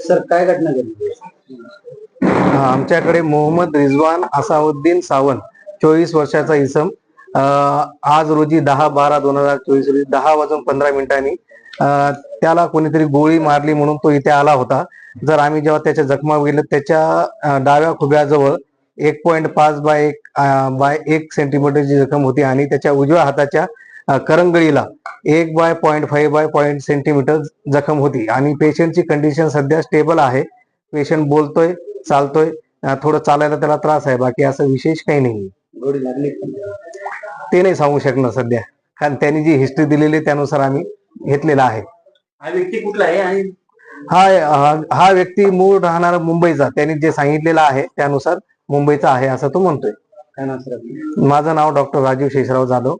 Sir काय घटना घडली? आमच्याकडे मोहम्मद रिजवान असाउद्दीन सावंत चोवीस वर्षाचा इसम अं, आज रोजी दहा बारा दोन हजार चोवीस रोजी दहा वाजून पंधरा मिनिटांनी त्याला कोणीतरी गोळी मारली म्हणून तो इथे आला होता. जर आम्ही जेव्हा त्याच्या जखमा गेलो त्याच्या डाव्या खुब्याजवळ एक पॉईंट पाच बाय एक बाय एक सेंटीमीटरची जखम होती आणि त्याच्या उजव्या हाताच्या करंगळीला एक by point five by point centimetre जखम होती. आणि पेशंटची कंडिशन सध्या स्टेबल आहे. पेशंट बोलतोय चालतोय. थोडं चालायला त्याला त्रास आहे. बाकी असं विशेष काही नाही ते नाही सांगू शकणार सध्या. कारण त्यांनी जी हिस्ट्री दिलेली त्यानुसार आम्ही घेतलेला आहे. हा व्यक्ती कुठला आहे आणि? हा हा- व्यक्ती मूळ राहणारा मुंबईचा. त्यांनी जे सांगितलेलं आहे त्यानुसार मुंबईचा आहे असं तो म्हणतोय? माझं नाव डॉक्टर राजीव शेषराव जाधव.